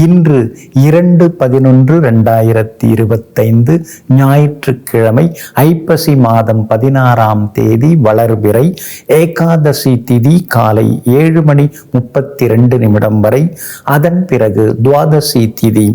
இன்று இரண்டு பதினொன்று ரெண்டாயிரத்தி இருபத்தைந்து ஞாயிற்றுக்கிழமை ஐப்பசி மாதம் பதினாறாம் தேதி வளர்பிறை ஏகாதசி திதி காலை ஏழு மணி முப்பத்தி ரெண்டு நிமிடம் வரை. அதன் பிறகு துவாதசி திதி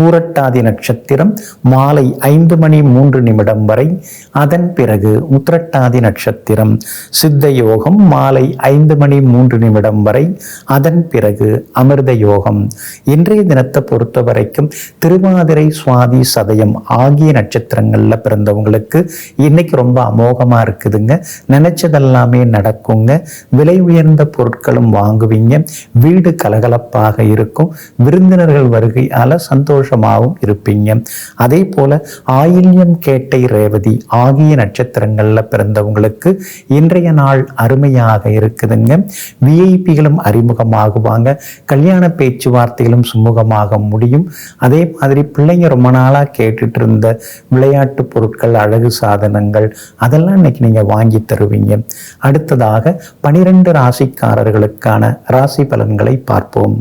பூரட்டாதி நட்சத்திரம் மாலை ஐந்து மணி மூன்று நிமிடம் வரை. அதன் பிறகு உத்திரட்டாதி நட்சத்திரம் சித்த யோகம் மாலை ஐந்து மணி மூன்று நிமிடம் வரை. அதன் பிறகு அமிர்த யோகம். இன்றைய தினத்தை பொறுத்த வரைக்கும் திருவாதிரை சுவாதி சதயம் ஆகிய நட்சத்திரங்களில் பிறந்தவங்களுக்கு இன்னைக்கு ரொம்ப அமோகமாக இருக்குதுங்க. நினைச்சதெல்லாமே நடக்குங்க. விலை உயர்ந்த பொருட்களும் வாங்குவீங்க. வீடு கலகலப்பாக இருக்கும். விருந்தினர்கள் வருகையால் சந்தோஷமாகவும் இருப்பீங்க. அதே போல ஆயில்யம் கேட்டை ரேவதி ஆகிய நட்சத்திரங்களில் பிறந்தவங்களுக்கு இன்றைய நாள் அருமையாக இருக்குதுங்க. விஐபிகளும் அறிமுகமாகுவாங்க. கல்யாண பேச்சுவார்த்தைகளும் சுமூக அறிமுகமாக முடியும். அதே மாதிரி பிள்ளைங்க ரொம்ப நாளாக கேட்டுட்டு இருந்த விளையாட்டு பொருட்கள் அழகு சாதனங்கள் அதெல்லாம் இன்னைக்கு நீங்கள் வாங்கி தருவீங்க. அடுத்ததாக பனிரெண்டு ராசிக்காரர்களுக்கான ராசி பலன்களை பார்ப்போம்.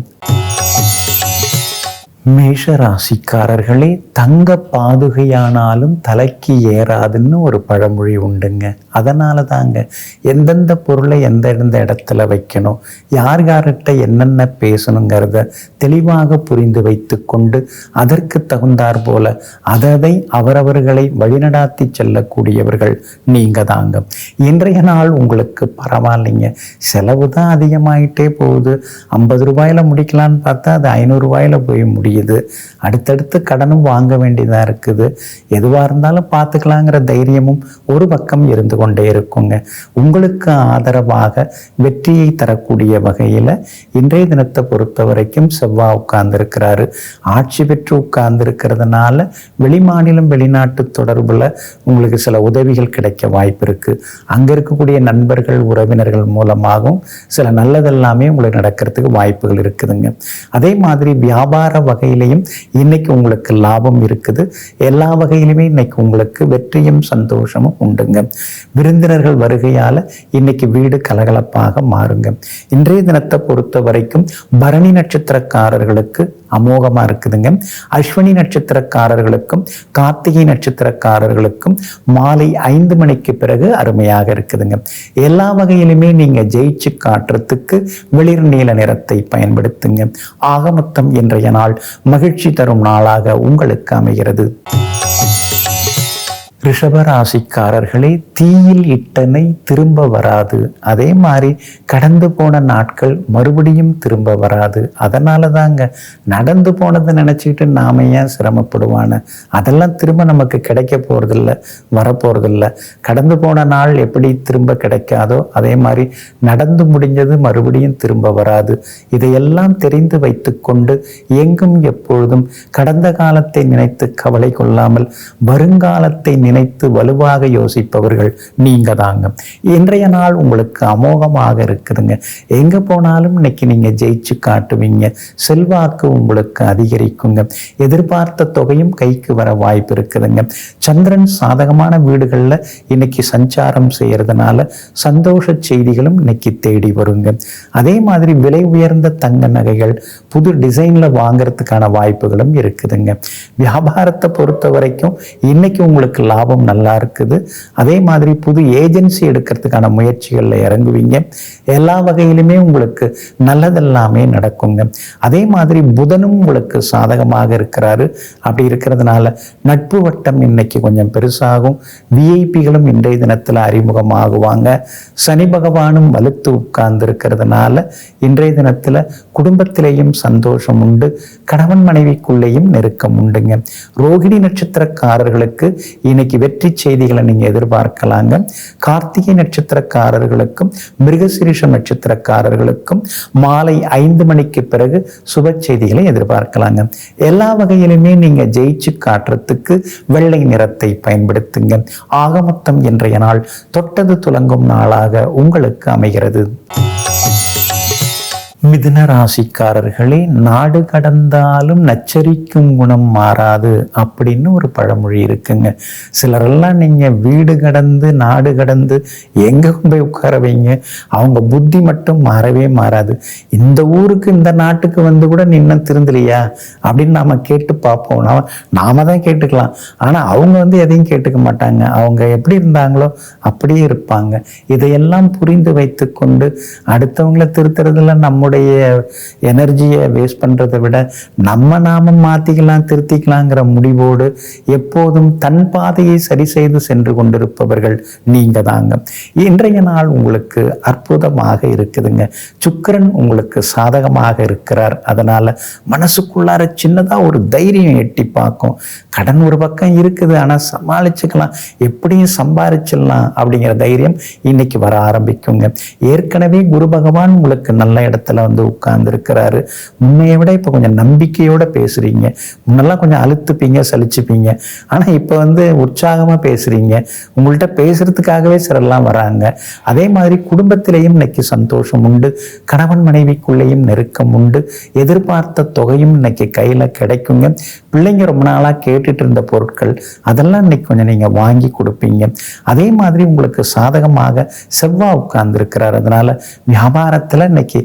மேஷ ராசிக்காரர்களே தங்க பாதுகையானாலும் தலைக்கு ஏறாதுன்னு ஒரு பழமொழி உண்டுங்க. அதனால தாங்க எந்தெந்த பொருளை எந்தெந்த இடத்துல வைக்கணும் யார் யார்கிட்ட என்னென்ன பேசணுங்கிறத தெளிவாக புரிந்து வைத்து கொண்டு அதற்கு தகுந்தாற் போல அததை அவரவர்களை வழிநடாத்தி செல்லக்கூடியவர்கள் நீங்க தாங்க. இன்றைய நாள் உங்களுக்கு பரவாயில்லைங்க. செலவு தான் அதிகமாயிட்டே போகுது. ஐம்பது ரூபாயில முடிக்கலான்னு பார்த்தா அது ஐநூறு ரூபாயில போய் முடியுது. அடுத்தடுத்து கடனும் வாங்க வேண்டியதாக இருக்குது. எதுவாக இருந்தாலும் பார்த்துக்கலாங்கிற தைரியமும் ஒரு பக்கம் இருந்து கொண்டே இருக்குங்க. உங்களுக்கு ஆதரவாக வெற்றியை தரக்கூடிய வகையில் இன்றைய தினத்தை பொறுத்த வரைக்கும் செவ்வாய் உட்கார்ந்துருக்கிறாரு. ஆட்சி பெற்று உட்கார்ந்துருக்கிறதுனால வெளிமாநிலம் வெளிநாட்டு தொடர்பில் உங்களுக்கு சில உதவிகள் கிடைக்க வாய்ப்பு இருக்குது அங்கே இருக்கக்கூடிய நண்பர்கள் உறவினர்கள் மூலமாகவும் சில நல்லதெல்லாமே உங்களுக்கு நடக்கிறதுக்கு வாய்ப்புகள் இருக்குதுங்க. அதே மாதிரி வியாபார வகை வகையிலையும் இன்னைக்கு உங்களுக்கு லாபம் இருக்குது. எல்லா வகையிலுமே இன்னைக்கு உங்களுக்கு வெற்றியும் சந்தோஷமும் உண்டுங்க. விருந்தினர்கள் வருகையால இன்னைக்கு வீடு கலகலப்பாக மாறுங்க. இன்றைய தினத்தை பொறுத்த வரைக்கும் பரணி நட்சத்திரக்காரர்களுக்கு அமோகமா இருக்குதுங்க. அஸ்வினி நட்சத்திரக்காரர்களுக்கும் கார்த்திகை நட்சத்திரக்காரர்களுக்கும் மாலை ஐந்து மணிக்கு பிறகு அருமையாக இருக்குதுங்க. எல்லா வகையிலுமே நீங்க ஜெயிச்சு காட்டுறதுக்கு வெளிர் நீல நிறத்தை பயன்படுத்துங்க. ஆகமொத்தம் இன்றைய நாள் மகிழ்ச்சி தரும் நாளாக உங்களுக்கு அமைகிறது. ரிஷபராசிக்காரர்களே தீயில் இட்டனை திரும்ப வராது. அதே மாதிரி கடந்து போன நாட்கள் மறுபடியும் திரும்ப வராது. அதனால தாங்க நடந்து போனதை நினச்சிக்கிட்டு நாம ஏன் சிரமப்படுவான அதெல்லாம் திரும்ப நமக்கு கிடைக்க போகிறதில்ல வரப்போகிறதில்ல கடந்து போன நாள் எப்படி திரும்ப கிடைக்காதோ அதே மாதிரி நடந்து முடிஞ்சது மறுபடியும் திரும்ப வராது. இதையெல்லாம் தெரிந்து வைத்துக்கொண்டு எங்கும் எப்பொழுதும் கடந்த காலத்தை நினைத்து கவலை கொள்ளாமல் வருங்காலத்தை நினைத்து வலுவாக யோசிப்பவர்கள் நீங்க தாங்க இன்றைய நாள் உங்களுக்கு அமோகமாக இருக்குதுங்க. எங்க போனாலும் இன்னைக்கு நீங்க ஜெயிச்சு காட்டுவீங்க. செல்வாக்கு உங்களுக்கு அதிகரிக்குங்க. எதிர்பார்த்த தொகையும் கைக்கு வர வாய்ப்பு இருக்குதுங்க. சந்திரன் சாதகமான வீடுகளில் இன்னைக்கு சஞ்சாரம் செய்யறதுனால சந்தோஷ செய்திகளும் இன்னைக்கு தேடி வருங்க. அதே மாதிரி விலை உயர்ந்த தங்க நகைகள் புது டிசைன்ல வாங்குறதுக்கான வாய்ப்புகளும் இருக்குதுங்க. வியாபாரத்தை பொறுத்த வரைக்கும் இன்னைக்கு உங்களுக்கு லாபம் லாபம் நல்லா இருக்குது. அதே மாதிரி புது ஏஜென்சி எடுக்கிறதுக்கான முயற்சிகளில் இறங்குவீங்க. எல்லா வகையிலுமே உங்களுக்கு நல்லதெல்லாமே நடக்குங்க. அதே மாதிரி புதனும் உங்களுக்கு சாதகமாக இருக்கிறாரு. அப்படி இருக்கிறதுனால நட்பு வட்டம் இன்னைக்கு கொஞ்சம் பெருசாகும். விஐபிகளும் இன்றைய தினத்தில் அறிமுகமாகுவாங்க. சனி பகவானும் வலுத்து உட்கார்ந்து இருக்கிறதுனால இன்றைய தினத்தில் குடும்பத்திலேயும் சந்தோஷம் உண்டு. கணவன் மனைவிக்குள்ளேயும் நெருக்கம் உண்டுங்க. ரோகிணி நட்சத்திரக்காரர்களுக்கு இன்னைக்கு வெற்றி செய்திகளை நீங்க எதிர்பார்க்கலாங்க. கார்த்திகை நட்சத்திரக்காரர்களுக்கும் மிருகசிரீஷ நட்சத்திரக்காரர்களுக்கும் மாலை ஐந்து மணிக்கு பிறகு சுப செய்திகளை எதிர்பார்க்கலாங்க. எல்லா வகையிலுமே நீங்க ஜெயிச்சு காட்டுறதுக்கு வெள்ளை நிறத்தை பயன்படுத்துங்க. ஆகமொத்தம் இன்றைய நாள் தொட்டது துலங்கும் நாளாக உங்களுக்கு அமைகிறது. மிதுன ராசிக்காரர்களே நாடு கடந்தாலும் நச்சரிக்கும் குணம் மாறாது அப்படின்னு ஒரு பழமொழி இருக்குங்க. சிலரெல்லாம் நீங்க வீடு கடந்து நாடு கடந்து எங்கே போய் உட்கார வைங்க? அவங்க புத்தி மட்டும் மாறவே மாறாது. இந்த ஊருக்கு இந்த நாட்டுக்கு வந்து கூட நின்ன திருந்தலையா? அப்படின்னு நாம கேட்டு பார்ப்போம். நாம நாம தான் கேட்டுக்கலாம். ஆனால் அவங்க வந்து எதையும் கேட்டுக்க மாட்டாங்க. அவங்க எப்படி இருந்தாங்களோ அப்படியே இருப்பாங்க. இதையெல்லாம் புரிந்து வைத்துக்கொண்டு அடுத்தவங்களை திருத்துறதுல நம்முடைய எனர்ஜியை வேஸ்ட் பண்றதை விட நம்ம நாம மாத்திக்கலாம் திருத்திக்கலாங்கிற முடிவோடு எப்போதும் தன் பாதையை சரி செய்து சென்று கொண்டிருப்பவர்கள் நீங்கள் தாங்க இன்றைய நாள் உங்களுக்கு அற்புதமாக இருக்குதுங்க. சுக்கரன் உங்களுக்கு சாதகமாக இருக்கிறார். அதனால மனசுக்குள்ளார சின்னதா ஒரு தைரியம் எட்டி பார்க்கும். கடன் ஒரு பக்கம் இருக்குது ஆனா சமாளிச்சுக்கலாம். எப்படியும் சம்பாரிச்சிடலாம் அப்படிங்கிற தைரியம் இன்னைக்கு வர ஆரம்பிக்குங்க. ஏற்கனவே குரு பகவான் உங்களுக்கு நல்ல இடத்துல வந்து உட்கார்ந்து இருக்கிறாரு முன்னைய விட இப்போ கொஞ்சம் நம்பிக்கையோட பேசுறீங்க. முன்னெல்லாம் கொஞ்சம் அழுத்துப்பீங்க சலிச்சுப்பீங்க. ஆனா இப்போ வந்து உற்சாகமா பேசுறீங்க. உங்கள்கிட்ட பேசுறதுக்காகவே சிலர்லாம் வராங்க. அதே மாதிரி குடும்பத்திலேயும் இன்னைக்கு சந்தோஷம் உண்டு. கணவன் மனைவிக்குள்ளேயும் நெருக்கம் உண்டு. எதிர்பார்த்த தொகையும் இன்னைக்கு கையில கிடைக்குங்க. பிள்ளைங்க ரொம்ப நாளா கேட்டுட்டு இருந்த பொருட்கள் அதெல்லாம் இன்னைக்கு கொஞ்சம் நீங்க வாங்கி கொடுப்பீங்க. அதே மாதிரி உங்களுக்கு சாதகமாக செவ்வாய் உட்கார்ந்து இருக்கிறார் அதனால வியாபாரத்துல இன்னைக்கு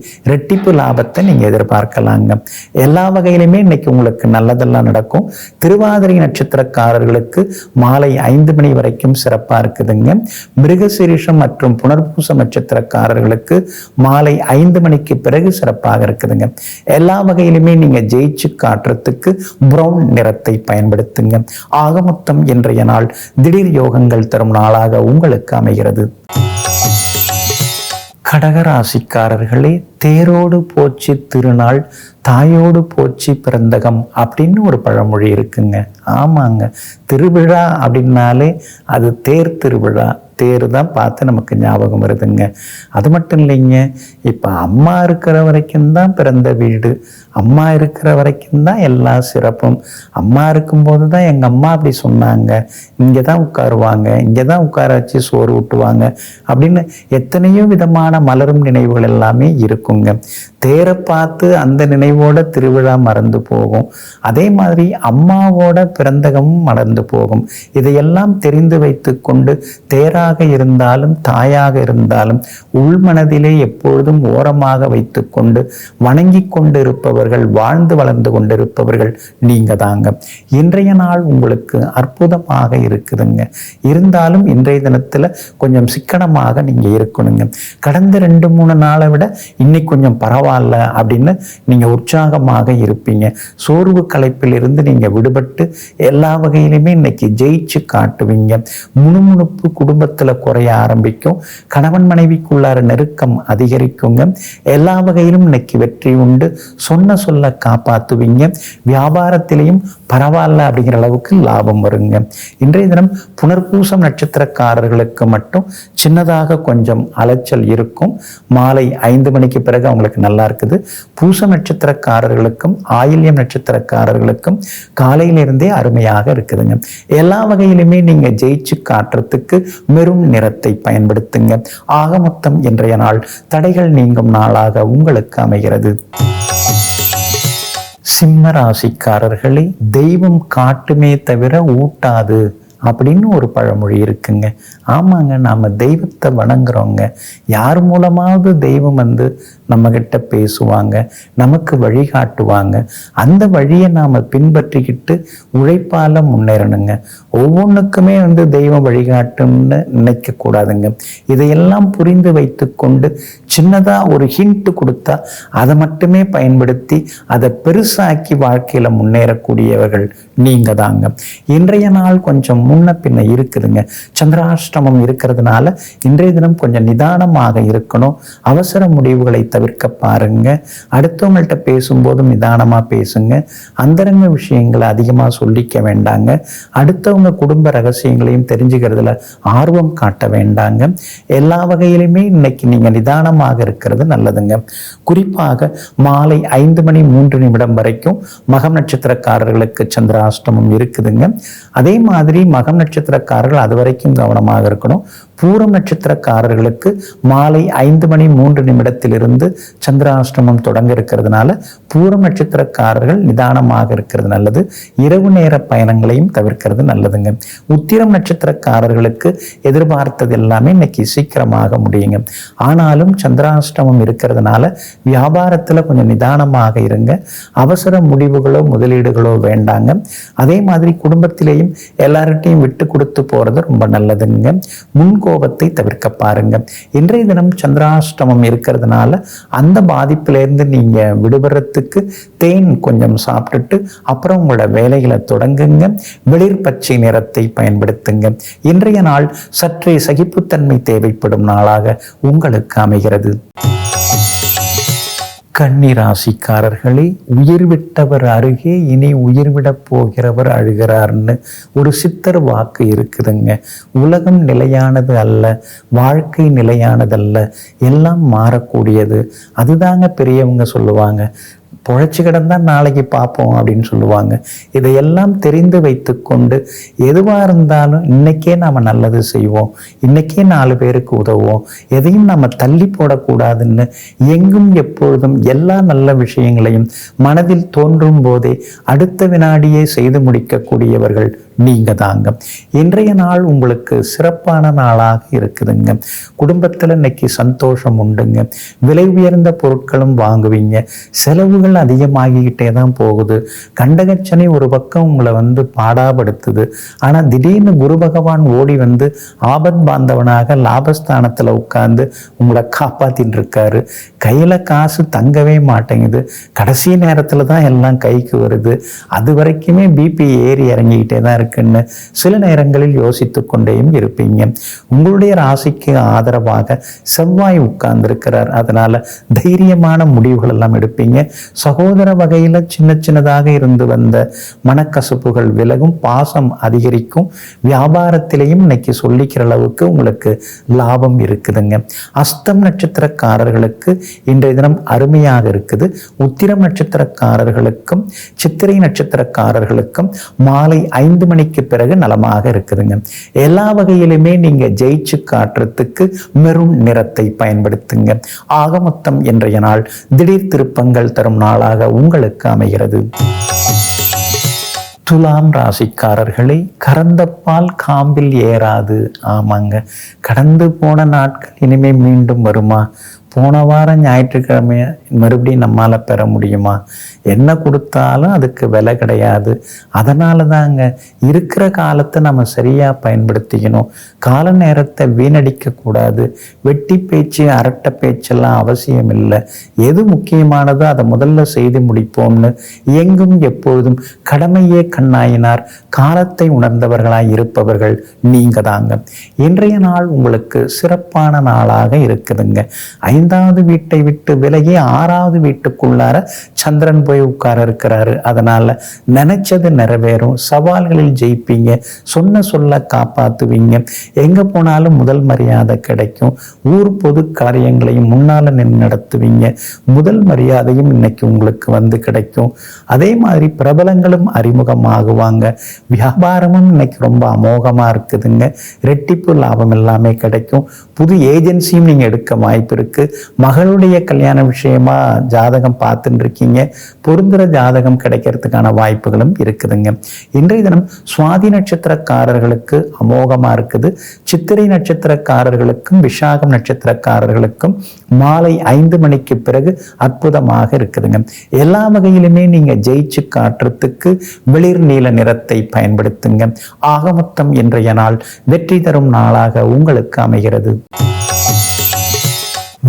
இரட்டிப்பு லாபத்தை நீங்க எதிர்பார்க்கலாங்க. எல்லா வகையிலுமே இன்னைக்கு உங்களுக்கு நல்லதெல்லாம் நடக்கும். திருவாதிரை நட்சத்திரக்காரர்களுக்கு மாலை ஐந்து மணி வரைக்கும் சிறப்பா இருக்குதுங்க. மிருகசிரிஷம் மற்றும் புனர்பூச நட்சத்திரக்காரர்களுக்கு மாலை ஐந்து மணிக்கு பிறகு சிறப்பாக இருக்குதுங்க. எல்லா வகையிலுமே நீங்க ஜெயிச்சு காட்டுறதுக்கு ப்ரௌன் நிறத்தை பயன்படுத்துங்க. ஆக மொத்தம் இன்றைய நாள் திடீர் யோகங்கள் தரும் நாளாக உங்களுக்கு அமைகிறது. கடகராசிக்காரர்களே தேரோடு போச்சு திருநாள் தாயோடு போச்சு பிறந்தகம் அப்படின்னு ஒரு பழமொழி இருக்குங்க. ஆமாங்க. திருவிழா அப்படின்னாலே அது தேர் திருவிழா. தேர் தான் பார்த்து நமக்கு ஞாபகம் வருதுங்க. அது மட்டும் இல்லைங்க. இப்போ அம்மா இருக்கிற வரைக்கும் தான் பிறந்த வீடு. அம்மா இருக்கிற வரைக்கும் தான் எல்லா சிறப்பும். அம்மா இருக்கும்போது தான் எங்கள் அம்மா அப்படி சொன்னாங்க. இங்கே தான் உட்காருவாங்க. இங்கே தான் உட்கார வச்சு சோறு ஊட்டுவாங்க. அப்படின்னு எத்தனையோ விதமான மலரும் நினைவுகள் எல்லாமே இருக்குங்க. தேரை பார்த்து அந்த நினைவோட திருவிழா மறந்து போகும். அதே மாதிரி அம்மாவோட பிறந்தகமும் மறந்து போகும். இதையெல்லாம் தெரிந்து வைத்து கொண்டு தேராக இருந்தாலும் தாயாக இருந்தாலும் உள்மனதிலே எப்பொழுதும் ஓரமாக வைத்து கொண்டு வணங்கி கொண்டு இருப்பவர்கள் வாழ்ந்து வளர்ந்து கொண்டிருப்பவர்கள் நீங்க தாங்க இன்றைய நாள் உங்களுக்கு அற்புதமாக இருக்குதுங்க. இருந்தாலும் இன்றைய தினத்துல கொஞ்சம் சிக்கனமாக நீங்க இருக்கணுங்க. கடந்த ரெண்டு மூணு நாளை விட இன்னைக்கு கொஞ்சம் பரவாயில்ல அப்படின்னு நீங்க உற்சாகமாக இருப்பீங்க. சோர்வு களைப்பில் இருந்து நீங்க விடுபட்டு எல்லா வகையிலுமே இன்னைக்கு ஜெயிச்சு காட்டுவீங்க. முணுமுணுப்பு குடும்பத்துல குறைய ஆரம்பிக்கும். கணவன் மனைவிக்குள்ளார நெருக்கம் அதிகரிக்குங்க. எல்லா வகையிலும் இன்னைக்கு வெற்றி உண்டு. சொன்ன சொல்ல காப்பாற்றுவீங்க வியாபாரத்திலையும் பரவாயில்ல அப்படிங்கிற அளவுக்கு லாபம் வருங்க. இன்றைய தினம் புனர்பூசம் நட்சத்திரக்காரர்களுக்கு மட்டும் சின்னதாக கொஞ்சம் அலைச்சல் இருக்கும். மாலை ஐந்து மணிக்கு பிறகு அவங்களுக்கு நல்லா இருக்குது. பூச நட்சத்திரக்காரர்களுக்கும் ஆயில்யம் நட்சத்திரக்காரர்களுக்கும் காலையிலிருந்தே அருமையாக இருக்குதுங்க. எல்லா வகையிலுமே நீங்கள் ஜெயிச்சு காட்டுறதுக்கு மெரும் நிறத்தை பயன்படுத்துங்க. ஆக மொத்தம் இன்றைய நாள் தடைகள் நீங்கும் நாளாக உங்களுக்கு அமைகிறது. சிம்ம ராசிக்காரர்களே தெய்வம் காட்டுமே தவிர ஊட்டாது அப்படின்னு ஒரு பழமொழி இருக்குங்க. ஆமாங்க நாம தெய்வத்தை வணங்குறோங்க. யார் மூலமாவது தெய்வம் வந்து நம்மக்கிட்ட பேசுவாங்க நமக்கு வழிகாட்டுவாங்க அந்த வழியை நாம பின்பற்றிக்கிட்டு உழைப்பால முன்னேறணுங்க. ஒவ்வொன்றுக்குமே வந்து தெய்வம் வழிகாட்டும்னு நினைக்கக்கூடாதுங்க. இதையெல்லாம் புரிந்து வைத்துக்கொண்டு சின்னதாக ஒரு ஹிண்ட் கொடுத்தா அதை மட்டுமே பயன்படுத்தி அதை பெருசாக்கி வாழ்க்கையில முன்னேறக்கூடியவர்கள் நீங்க தாங்க இன்றைய நாள் கொஞ்சம் முன்ன பின்ன இருக்குதுங்க. சிரமம் இருக்கிறதுனால இன்றைய தினம் கொஞ்சம் நிதானமாக இருக்கணும். அவசர முடிவுகளை தவிர்க்க பாருங்க. அடுத்தவங்கள்ட்ட பேசும்போதும் நிதானமாக பேசுங்க. அந்தரங்க விஷயங்களை அதிகமாக சொல்லிக்க வேண்டாங்க. அடுத்தவங்க குடும்ப ரகசியங்களையும் தெரிஞ்சுக்கிறதுல ஆர்வம் காட்ட வேண்டாங்க. எல்லா வகையிலுமே இன்னைக்கு நீங்கள் நிதானமாக இருக்கிறது நல்லதுங்க. குறிப்பாக மாலை ஐந்து மணி மூன்று நிமிடம் வரைக்கும் மகம் நட்சத்திரக்காரர்களுக்கு சந்திராஷ்டமம் இருக்குதுங்க. அதே மாதிரி மகம் நட்சத்திரக்காரர்கள் அது வரைக்கும் கவனமாக இருக்கணும். பூரம் நட்சத்திரக்காரர்களுக்கு மாலை ஐந்து மணி மூன்று நிமிடத்திலிருந்து சந்திராஷ்டமம் தொடங்க இருக்கிறதுனால பூரம் நட்சத்திரக்காரர்கள் நிதானமாக இருக்கிறது நல்லது. இரவு நேர பயணங்களையும் தவிர்க்கிறது நல்லதுங்க. உத்திரம் நட்சத்திரக்காரர்களுக்கு எதிர்பார்த்தது எல்லாமே இன்னைக்கு சீக்கிரமாக முடியுங்க. ஆனாலும் சந்திராஷ்டமம் இருக்கிறதுனால வியாபாரத்தில் கொஞ்சம் நிதானமாக இருங்க. அவசர முடிவுகளோ முதலீடுகளோ வேண்டாங்க. அதே மாதிரி குடும்பத்திலேயும் எல்லார்கிட்டையும் விட்டு கொடுத்து போகிறது ரொம்ப நல்லதுங்க. முன்கோபத்தை தவிர்க்க பாருங்க. இன்றைய தினம் சந்திராஷ்டமம் இருக்கிறதுனால அந்த பாதிப்பிலிருந்து நீங்க விடுபடுறதுக்கு தேன் கொஞ்சம் சாப்பிட்டுட்டு அப்புறம் உங்களோட வேலைகளை தொடங்குங்க. வெளிர் பச்சை நிறத்தை பயன்படுத்துங்க. இன்றைய நாள் சற்றே சகிப்புத்தன்மை தேவைப்படும் நாளாக உங்களுக்கு அமைகிறது. கன்னிராசிக்காரர்களே உயிர் விட்டவர் அருகே இனி உயிர் விடப் போகிறவர் அழுகிறார்னு ஒரு சித்தர் வாக்கு இருக்குதுங்க. உலகம் நிலையானது அல்ல வாழ்க்கை நிலையானதல்ல எல்லாம் மாறக்கூடியது. அதுதாங்க பெரியவங்க சொல்லுவாங்க. பொழைச்சி கிடந்தா நாளைக்கு பார்ப்போம் அப்படின்னு சொல்லுவாங்க. இதையெல்லாம் தெரிந்து வைத்துக்கொண்டு எதுவாக இருந்தாலும் இன்னைக்கே நாம் நல்லது செய்வோம். இன்னைக்கே நாலு பேருக்கு உதவுவோம். எதையும் நம்ம தள்ளி போடக்கூடாதுன்னு எங்கும் எப்பொழுதும் எல்லா நல்ல விஷயங்களையும் மனதில் தோன்றும் போதே அடுத்த வினாடியே செய்து முடிக்கக்கூடியவர்கள் நீங்க தாங்க இன்றைய நாள் உங்களுக்கு சிறப்பான நாளாக இருக்குதுங்க. குடும்பத்தில் இன்னைக்கு சந்தோஷம் உண்டுங்க. விலை உயர்ந்த பொருட்களும் வாங்குவீங்க. செலவுகள் அதிகமாகிக்கிட்டே தான் போகுது. கண்டகச்சனை ஒரு பக்கம் உங்களை வந்து பாடாபடுத்துது. ஆனால் திடீர்னு குரு பகவான் ஓடி வந்து ஆபத் பாந்தவனாக லாபஸ்தானத்தில் உட்கார்ந்து உங்களை காப்பாத்தின்னு இருக்காரு கையில் காசு தங்கவே மாட்டேங்குது. கடைசி நேரத்தில் தான் எல்லாம் கைக்கு வருது. அது வரைக்குமே பிபி ஏறி இறங்கிக்கிட்டே தான் இருக்கு எனக்குன்னு சில நேரங்களில் யோசித்து கொண்டேயும் இருப்பீங்க. உங்களுடைய ராசிக்கு ஆதரவாக செவ்வாய் உட்கார்ந்திருக்கிறார். அதனால தைரியமான முடிவுகள் எல்லாம் எடுப்பீங்க. சகோதர வகையில் சின்ன சின்னதாக இருந்து வந்த மனக்கசப்புகள் விலகும் பாசம் அதிகரிக்கும். வியாபாரத்திலையும் இன்னைக்கு சொல்லிக்கிற அளவுக்கு உங்களுக்கு லாபம் இருக்குதுங்க. அஸ்தம் நட்சத்திரக்காரர்களுக்கு இன்றைய தினம் அருமையாக இருக்குது. உத்திரம் நட்சத்திரக்காரர்களுக்கும் சித்திரை நட்சத்திரக்காரர்களுக்கும் மாலை ஐந்து மணி மணிக்கு பிறகு நலமாக இருக்குதுங்க. எல்லா வகையிலுமே நீங்க ஜெயிச்சு காட்டுறதுக்கு மெரும் நிறத்தை பயன்படுத்துங்க. ஆக மொத்தம் இன்றைய நாள் திடீர் திருப்பங்கள் தரும் நாளாக உங்களுக்கு அமைகிறது. துலாம் ராசிக்காரர்களை கறந்த பால் காம்பில் ஏறாது. ஆமாங்க. கடந்து போன நாட்கள் இனிமே மீண்டும் வருமா? போன வாரம் ஞாயிற்றுக்கிழமை மறுபடியும் நம்மால் பெற முடியுமா? என்ன கொடுத்தாலும் அதுக்கு விலை கிடையாது. அதனால தாங்க இருக்கிற காலத்தை நம்ம சரியாக பயன்படுத்திக்கணும். கால நேரத்தை வீணடிக்கக்கூடாது வெட்டி பேச்சு அரட்டை பேச்செல்லாம் அவசியம் இல்லை. எது முக்கியமானதோ அதை முதல்ல செய்து முடிப்போம்னு எங்கும் எப்பொழுதும் கடமையே கண்ணாயினார். காலத்தை உணர்ந்தவர்களாய் இருப்பவர்கள் நீங்க தாங்க. இன்றைய நாள் உங்களுக்கு சிறப்பான நாளாக இருக்குதுங்க. ஐந்தாவது வீட்டை விட்டு விலகி ஆறாவது வீட்டுக்குள்ளார சந்திரன் போய் உட்கார இருக்கிறாரு. அதனால நினைச்சது நிறைவேறும். சவால்களில் ஜெயிப்பீங்க. சொன்ன சொல்ல காப்பாத்துவீங்க. எங்க போனாலும் முதல் மரியாதை கிடைக்கும். ஊர் பொது காரியங்களையும் முன்னால நின்று நடத்துவீங்க. முதல் மரியாதையும் இன்னைக்கு உங்களுக்கு வந்து கிடைக்கும். அதே மாதிரி பிரபலங்களும் அறிமுகமாகுவாங்க. வியாபாரமும் இன்னைக்கு ரொம்ப அமோகமா இருக்குதுங்க. ரெட்டிப்பு லாபம் எல்லாமே கிடைக்கும். புது ஏஜென்சியும் நீங்க எடுக்க வாய்ப்பு இருக்கு. மகளுடைய கல்யாண விஷயம் ஜாதகம் பார்த்துட்டு இருக்கீங்க பொருந்துற ஜாதகம் கிடைக்கிறதுக்கான வாய்ப்புகளும் இருக்குதுங்க. இன்றைய தினம் சுவாதி நட்சத்திரக்காரர்களுக்கு அமோகமா இருக்குது. சித்திரை நட்சத்திரக்காரர்களுக்கும் விஷாகம் நட்சத்திரக்காரர்களுக்கும் மாலை ஐந்து மணிக்கு பிறகு அற்புதமாக இருக்குதுங்க. எல்லா வகையிலுமே நீங்க ஜெயிச்சு காட்டுறதுக்கு வெளிர் நீல நிறத்தை பயன்படுத்துங்க. ஆகமொத்தம் இன்றைய நாள் வெற்றி தரும் நாளாக உங்களுக்கு அமைகிறது.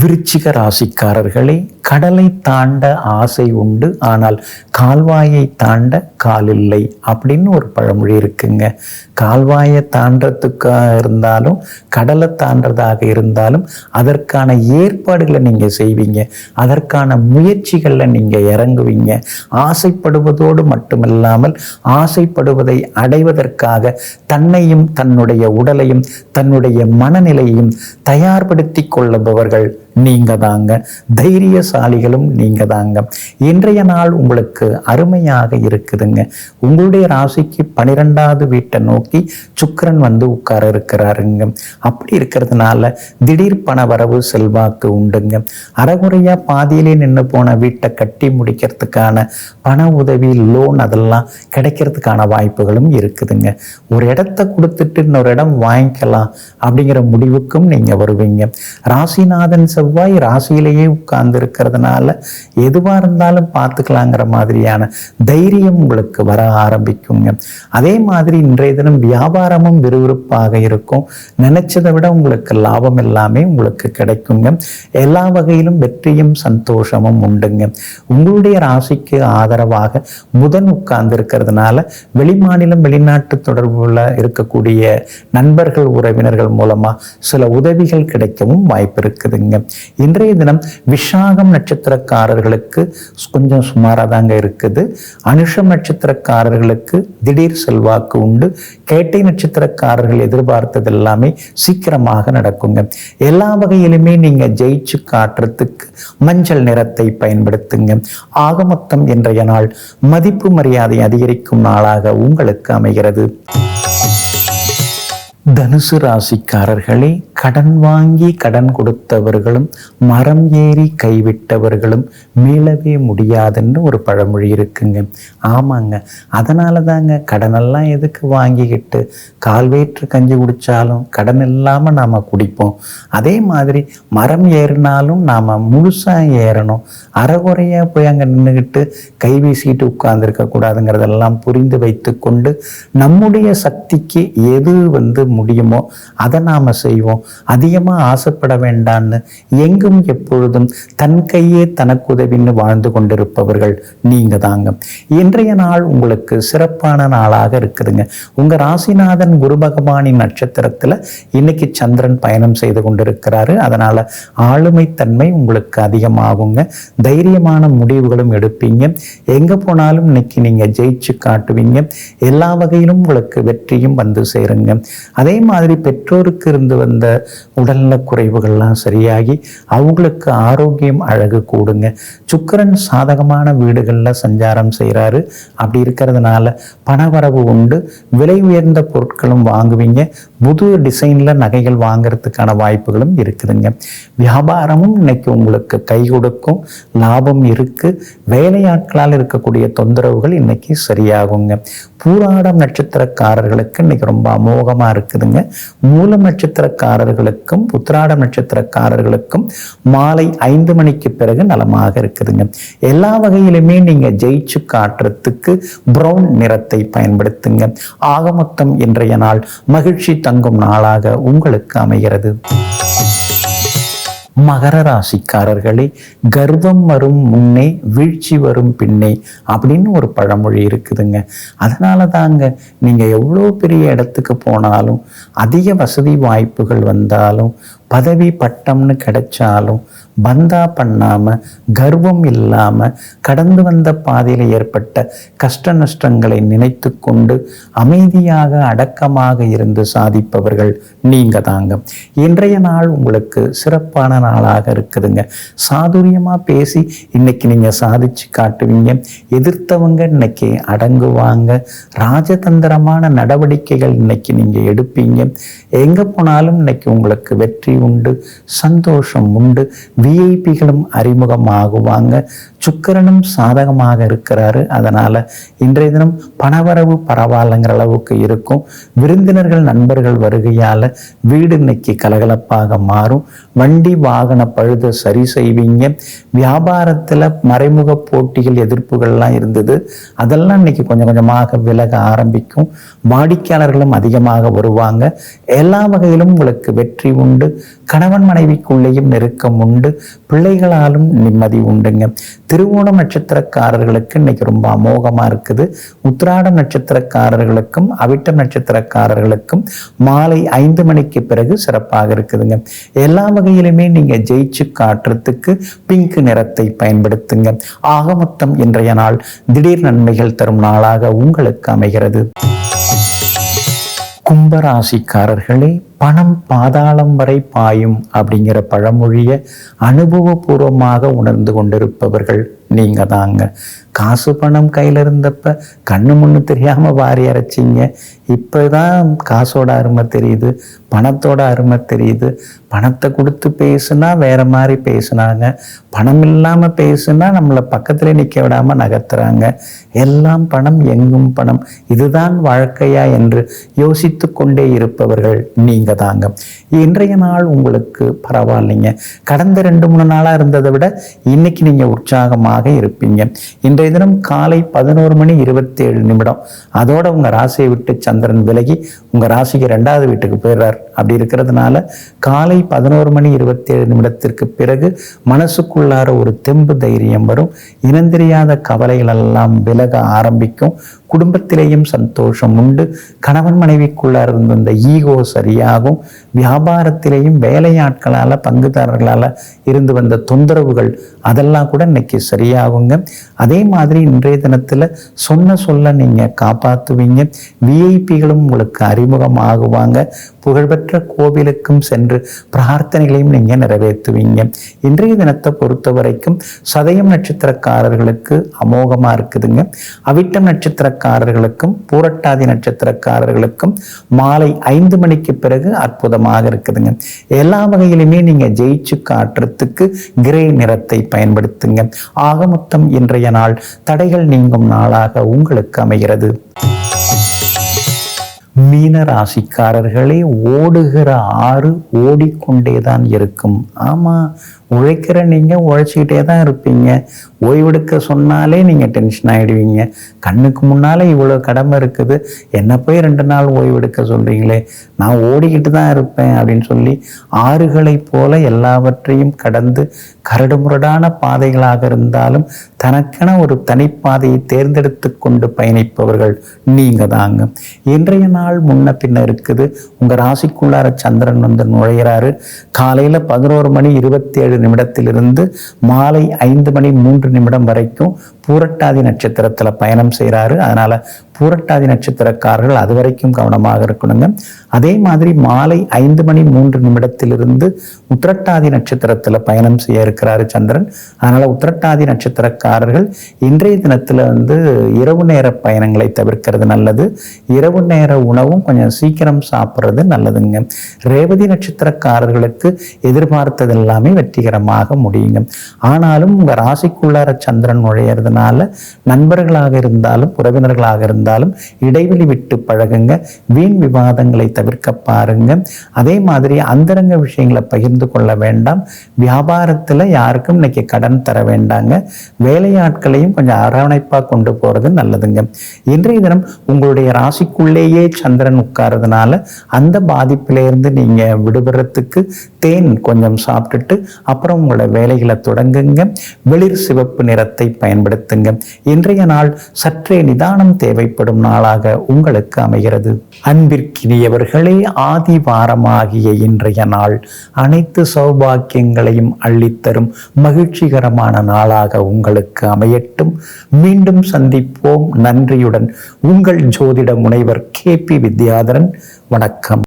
விருச்சிக ராசிக்காரர்களே கடலை தாண்ட ஆசை உண்டு. ஆனால் கால்வாயை தாண்ட காலில்லை அப்படின்னு ஒரு பழமொழி இருக்குங்க. கால்வாயை தாண்டத்துக்காக இருந்தாலும் கடலை தாண்டதாக இருந்தாலும் அதற்கான ஏற்பாடுகளை நீங்கள் செய்வீங்க. அதற்கான முயற்சிகளில் நீங்கள் இறங்குவீங்க. ஆசைப்படுவதோடு மட்டுமில்லாமல் ஆசைப்படுவதை அடைவதற்காக தன்னையும் தன்னுடைய உடலையும் தன்னுடைய மனநிலையையும் தயார்படுத்தி கொள்ளுபவர்கள் நீங்க தாங்க தைரியசாலிகளும் நீங்க தாங்க இன்றைய நாள் உங்களுக்கு அருமையாக இருக்குதுங்க. உங்களுடைய ராசிக்கு பனிரெண்டாவது வீட்டை நோக்கி சுக்கரன் வந்து உட்கார இருக்கிறாருங்க. அப்படி இருக்கிறதுனால திடீர் பண வரவு செல்வாக்கு உண்டுங்க. அறகுறையா பாதியிலே நின்று போன வீட்டை கட்டி முடிக்கிறதுக்கான பண உதவி லோன் அதெல்லாம் கிடைக்கிறதுக்கான வாய்ப்புகளும் இருக்குதுங்க. ஒரு இடத்த கொடுத்துட்டு இன்னொரு இடம் வாங்கிக்கலாம் அப்படிங்கிற முடிவுக்கும் நீங்க வருவீங்க. ராசிநாதன் செவ்வாய் ராசியிலேயே உட்கார்ந்து இருக்கிறதுனால எதுவா இருந்தாலும் பார்த்துக்கலாங்கிற மாதிரியான தைரியம் உங்களுக்கு வர ஆரம்பிக்குங்க. அதே மாதிரி இன்றைய தினம் வியாபாரமும் விறுவிறுப்பாக இருக்கும். நினைச்சதை விட உங்களுக்கு லாபம் எல்லாமே உங்களுக்கு கிடைக்குங்க. எல்லா வகையிலும் வெற்றியும் சந்தோஷமும் உண்டுங்க. உங்களுடைய ராசிக்கு ஆதரவாக புதன் உட்கார்ந்து இருக்கிறதுனால வெளிமாநிலம் வெளிநாட்டு தொடர்புல இருக்கக்கூடிய நண்பர்கள் உறவினர்கள் மூலமா சில உதவிகள் கிடைக்கவும் வாய்ப்பு இருக்குதுங்க. இன்றைய தினம் விஷாகம் நட்சத்திரக்காரர்களுக்கு கொஞ்சம் சுமாராக தாங்க இருக்குது. அனுஷம் நட்சத்திரக்காரர்களுக்கு திடீர் செல்வாக்கு உண்டு. கேட்டை நட்சத்திரக்காரர்கள் எதிர்பார்த்தது எல்லாமே சீக்கிரமாக நடக்குங்க. எல்லா வகையிலுமே நீங்க ஜெயிச்சு காட்டுறதுக்கு மஞ்சள் நிறத்தை பயன்படுத்துங்க. ஆக மொத்தம் இன்றைய நாள் மதிப்பு மரியாதை அதிகரிக்கும் நாளாக உங்களுக்கு அமைகிறது. தனுசு ராசிக்காரர்களே கடன் வாங்கி கடன் கொடுத்தவர்களும் மரம் ஏறி கைவிட்டவர்களும் மீளவே முடியாதுன்னு ஒரு பழமொழி இருக்குங்க. ஆமாங்க. அதனால தாங்க கடனெல்லாம் எதுக்கு வாங்கிக்கிட்டு கால்வேற்று கஞ்சி குடித்தாலும் கடன் இல்லாமல் நாம் குடிப்போம். அதே மாதிரி மரம் ஏறினாலும் நாம் முழுசாக ஏறணும். அறகுறையாக போய் அங்கே நின்றுக்கிட்டு கை வீசிக்கிட்டு உட்கார்ந்துருக்க கூடாதுங்கிறதெல்லாம் புரிந்து வைத்து கொண்டு நம்முடைய சக்திக்கு எது வந்து முடியுமோ அதை நாம் செய்வோம். அதிகமாக ஆசைப்பட வேண்டான்னு எங்கும் எப்பொழுதும் தன் கையே தனக்கு உதவின்னு வாழ்ந்து கொண்டிருப்பவர்கள் நீங்கள் தாங்க இன்றைய நாள் உங்களுக்கு சிறப்பான நாளாக இருக்குதுங்க. உங்கள் ராசிநாதன் குரு பகவானின் நட்சத்திரத்தில் இன்னைக்கு சந்திரன் பயணம் செய்து கொண்டிருக்கிறாரு. அதனால் ஆளுமைத்தன்மை உங்களுக்கு அதிகமாகுங்க. தைரியமான முடிவுகளும் எடுப்பீங்க. எங்கே போனாலும் இன்னைக்கு நீங்கள் ஜெயிச்சு காட்டுவீங்க. எல்லா வகையிலும் உங்களுக்கு வெற்றியும் வந்து சேருங்க. அதே மாதிரி பெற்றோருக்கு இருந்து வந்த உடல்நல குறைவுகள்லாம் சரியாகி அவங்களுக்கு ஆரோக்கியம் அழகு கூடுங்க. சுக்கிரன் சாதகமான வீடுகளில் சஞ்சாரம் செய்கிறாரு அப்படி இருக்கிறதுனால பணவரவு உண்டு. விலை உயர்ந்த பொருட்களும் வாங்குவீங்க. புது டிசைனில் நகைகள் வாங்குறதுக்கான வாய்ப்புகளும் இருக்குதுங்க. வியாபாரமும் இன்னைக்கு உங்களுக்கு கை கொடுக்கும். லாபம் இருக்கு. வேலையாட்களால் இருக்கக்கூடிய தொந்தரவுகள் இன்னைக்கு சரியாகுங்க. பூராடம் நட்சத்திரக்காரர்களுக்கு இன்னைக்கு ரொம்ப அமோகமாக இருக்குதுங்க. மூலம் நட்சத்திரக்காரர்களுக்கும் உத்திராடம் நட்சத்திரக்காரர்களுக்கும் மாலை ஐந்து மணிக்கு பிறகு நலமாக இருக்குதுங்க. எல்லா வகையிலுமே நீங்க ஜெயிச்சு காட்டுறதுக்கு பிரவுன் நிறத்தை பயன்படுத்துங்க. ஆக மொத்தம் இன்றைய நாள் மகிழ்ச்சி தங்கும் நாளாக உங்களுக்கு அமைகிறது. மகர ராசிக்காரர்களே கர்வம் வரும் முன்னே வீழ்ச்சி வரும் பின்னே அப்படின்னு ஒரு பழமொழி இருக்குதுங்க. அதனால தாங்க நீங்கள் எவ்வளோ பெரிய இடத்துக்கு போனாலும் அதிக வசதி வாய்ப்புகள் வந்தாலும் பதவி பட்டம்னு கிடைச்சாலும் பந்தா பண்ணாமல் கர்வம் இல்லாமல் கடந்து வந்த பாதையில் ஏற்பட்ட கஷ்ட நஷ்டங்களை நினைத்து கொண்டு அமைதியாக அடக்கமாக இருந்து சாதிப்பவர்கள் நீங்கள் தாங்க. இன்றைய நாள் உங்களுக்கு சிறப்பான நாளாக இருக்குதுங்க. சாதுரியமாக பேசி இன்னைக்கு நீங்கள் சாதிச்சு காட்டுவீங்க. எதிர்த்தவங்க இன்னைக்கு அடங்குவாங்க. ராஜதந்திரமான நடவடிக்கைகள் இன்னைக்கு நீங்கள் எடுப்பீங்க. எங்கே போனாலும் இன்னைக்கு உங்களுக்கு வெற்றி உண்டு சந்தோஷம் உண்டு. விஐபிகளும் அறிமுகமாகுவாங்க. சுக்கிரனும் சாதகமாக இருக்கிறாரு. அதனால இன்றைய தினம் பணவரவு பரவாயில்லைங்கிற அளவுக்கு இருக்கும். விருந்தினர்கள் நண்பர்கள் வருகையால் வீடு இன்னைக்கு கலகலப்பாக மாறும். வண்டி வாகன பழுத சரி செய்வீங்க. வியாபாரத்தில் மறைமுக போட்டிகள் எதிர்ப்புகள்லாம் இருந்தது. அதெல்லாம் இன்னைக்கு கொஞ்சம் கொஞ்சமாக விலக ஆரம்பிக்கும். வாடிக்கையாளர்களும் அதிகமாக வருவாங்க. எல்லா வகையிலும் உங்களுக்கு வெற்றி உண்டு. கணவன் மனைவிக்குள்ளேயும் நெருக்கம் உண்டு. பிள்ளைகளாலும் நிம்மதி உண்டுங்க. திருவோண நட்சத்திரக்காரர்களுக்கு இன்னைக்கு ரொம்ப அமோகமா இருக்குது. உத்திராடம் நட்சத்திரக்காரர்களுக்கும் அவிட்டம் நட்சத்திரக்காரர்களுக்கும் மாலை ஐந்து மணிக்கு பிறகு சிறப்பாக இருக்குதுங்க. எல்லா வகையிலுமே நீங்க ஜெயிச்சு காட்டுறதுக்கு பிங்க் நிறத்தை பயன்படுத்துங்க. ஆக மொத்தம் இன்றைய நாள் திடீர் நன்மைகள் தரும் நாளாக உங்களுக்கு அமைகிறது. கும்பராசிக்காரர்களே பணம் பாதாளம் வரை பாயும் அப்படிங்கிற பழமொழியை அனுபவபூர்வமாக உணர்ந்து கொண்டிருப்பவர்கள் நீங்க தாங்க காசு பணம் கையில் இருந்தப்ப கண்ணு முன்னு தெரியாமல் வாரி அரைச்சிங்க. இப்போதான் காசோட அருமை தெரியுது பணத்தோட அருமை தெரியுது. பணத்தை கொடுத்து பேசுனா வேற மாதிரி பேசுனாங்க. பணம் இல்லாமல் பேசுனா நம்மளை பக்கத்தில் நிற்க விடாமல் நகர்த்துறாங்க. எல்லாம் பணம் எங்கும் பணம். இதுதான் வாழ்க்கையா என்று யோசித்து கொண்டே இருப்பவர்கள் நீங்க தாங்க. இன்றைய நாள் உங்களுக்கு பரவாயில்லைங்க. கடந்த ரெண்டு மூணு நாளாக இருந்ததை விட இன்னைக்கு நீங்கள் உற்சாகமாக இருப்பீங்க. இன்றைய தினம் காலை பதினோரு மணி இருபத்தி ஏழு நிமிடம். அதோட உங்கள் ராசியை விட்டு சந்திரன் விலகி உங்க ராசிக்கு ரெண்டாவது வீட்டுக்கு போயிடுறார். அப்படி இருக்கிறதுனால காலை பதினோரு மணி இருபத்தி ஏழு நிமிடத்திற்கு பிறகு மனசுக்குள்ளார ஒரு தெம்பு தைரியம் வரும். இனந்தெரியாத கவலைகள் எல்லாம் விலக ஆரம்பிக்கும். குடும்பத்திலேயும் சந்தோஷம் உண்டு. கணவன் மனைவிக்குள்ளார இருந்த இந்த ஈகோ சரியாகும். வியாபாரத்திலேயும் வேலையாட்களால் பங்குதாரர்களால் இருந்து வந்த தொந்தரவுகள் அதெல்லாம் கூட இன்னைக்கு சரியாகுங்க. அதே மாதிரி இன்றைய தினத்தில் சொன்ன சொல்ல நீங்கள் காப்பாற்றுவீங்க விஐபிகளும் உங்களுக்கு அறிமுகமாகுவாங்க. புகழ்பெற்ற கோவிலுக்கும் சென்று பிரார்த்தனைகளையும் நீங்கள் நிறைவேற்றுவீங்க. இன்றைய தினத்தை பொறுத்த வரைக்கும் சதயம் நட்சத்திரக்காரர்களுக்கு அமோகமா இருக்குதுங்க. அவிட்டம் நட்சத்திரக்காரர்களுக்கும் பூரட்டாதி நட்சத்திரக்காரர்களுக்கும் மாலை ஐந்து மணிக்கு பிறகு அற்புதமாக இருக்குதுங்க. எல்லா வகையிலுமே நீங்க ஜெயிச்சு காட்டுறதுக்கு கிரே நிறத்தை பயன்படுத்துங்க. ஆக மொத்தம் இன்றைய நாள் தடைகள் நீங்கும் நாளாக உங்களுக்கு அமைகிறது. மீன ராசிக்காரர்களே ஓடுகிற ஆறு ஓடிக்கொண்டே தான் இருக்கும். ஆமா உழைக்கிற நீங்க உழைச்சிக்கிட்டே தான் இருப்பீங்க. ஓய்வெடுக்க சொன்னாலே நீங்க டென்ஷன் ஆயிடுவீங்க. கண்ணுக்கு முன்னாலே இவ்வளவு கடமை இருக்குது. என்ன போய் ரெண்டு நாள் ஓய்வெடுக்க சொல்றீங்களே? நான் ஓடிக்கிட்டு தான் இருப்பேன் அப்படின்னு சொல்லி ஆறுகளைப் போல எல்லாவற்றையும் கடந்து கரடுமுரடான பாதைகளாக இருந்தாலும் தனக்கென ஒரு தனிப்பாதையை தேர்ந்தெடுத்து கொண்டு பயணிப்பவர்கள் நீங்க தாங்க. இன்றைய நாள் முன்ன பின்ன இருக்குது. உங்க ராசிக்குள்ளார சந்திரன் வந்து நுழையிறாரு. காலையில பதினோரு மணி இருபத்தி ஏழு நிமிடத்திலிருந்து மாலை ஐந்து மணி மூன்று நிமிடம் வரைக்கும் பூரட்டாதி நட்சத்திரத்தில் பயணம் செய்கிறாரு அதனால் பூரட்டாதி நட்சத்திரக்காரர்கள் அது வரைக்கும் கவனமாக இருக்கணுங்க. அதே மாதிரி மாலை ஐந்து மணி மூன்று நிமிடத்திலிருந்து உத்திரட்டாதி நட்சத்திரத்தில் பயணம் செய்ய இருக்கிறாரு சந்திரன். அதனால உத்திரட்டாதி நட்சத்திரக்காரர்கள் இன்றைய தினத்தில் வந்து இரவு நேர பயணங்களை தவிர்க்கிறது நல்லது. இரவு நேர உணவும் கொஞ்சம் சீக்கிரம் சாப்பிட்றது நல்லதுங்க. ரேவதி நட்சத்திரக்காரர்களுக்கு எதிர்பார்த்தது எல்லாமே வெற்றிகரமாக முடியுங்க. ஆனாலும் உங்க ராசிக்குள்ளார சந்திரன் நுழையிறதுனால நண்பர்களாக இருந்தாலும் உறவினர்களாக இருந்தாலும் இடைவெளி விட்டு பழகுங்க. வீண் விவாதங்களை தவிர்க்க பாருங்க. அதே மாதிரி அந்தரங்க விஷயங்களை பகிர்ந்து கொள்ள வேண்டாம். வியாபாரத்துல யாருக்கும் இன்னைக்கு கடன் தர வேண்டாங்க. வேலையாட்களையும் கொஞ்சம் அரவணைப்பா கொண்டு போறது நல்லதுங்க. இன்றைய தினம் உங்களுடைய ராசிக்குள்ளேயே சந்திரன் உட்கார்றதுனால அந்த பாதிப்பிலிருந்து நீங்க விடுபடுறதுக்கு தேன் கொஞ்சம் சாப்பிட்டுட்டு அப்புறம் உங்களோட வேலைகளை தொடங்குங்க. வெளிர் சிவப்பு நிறத்தை பயன்படுத்துங்க. இன்றைய நாள் சற்றே நிதானம் தேவைப்படும் நாளாக உங்களுக்கு அமைகிறது. அன்பிற்கினியவர்களே ஆதி வாரமாகிய இன்றைய நாள் அனைத்து சௌபாக்கியங்களையும் அள்ளித்தரும் மகிழ்ச்சிகரமான நாளாக உங்களுக்கு அமையட்டும். மீண்டும் சந்திப்போம். நன்றியுடன் உங்கள் ஜோதிட முனைவர் கே பி வித்யாதரன். வணக்கம்.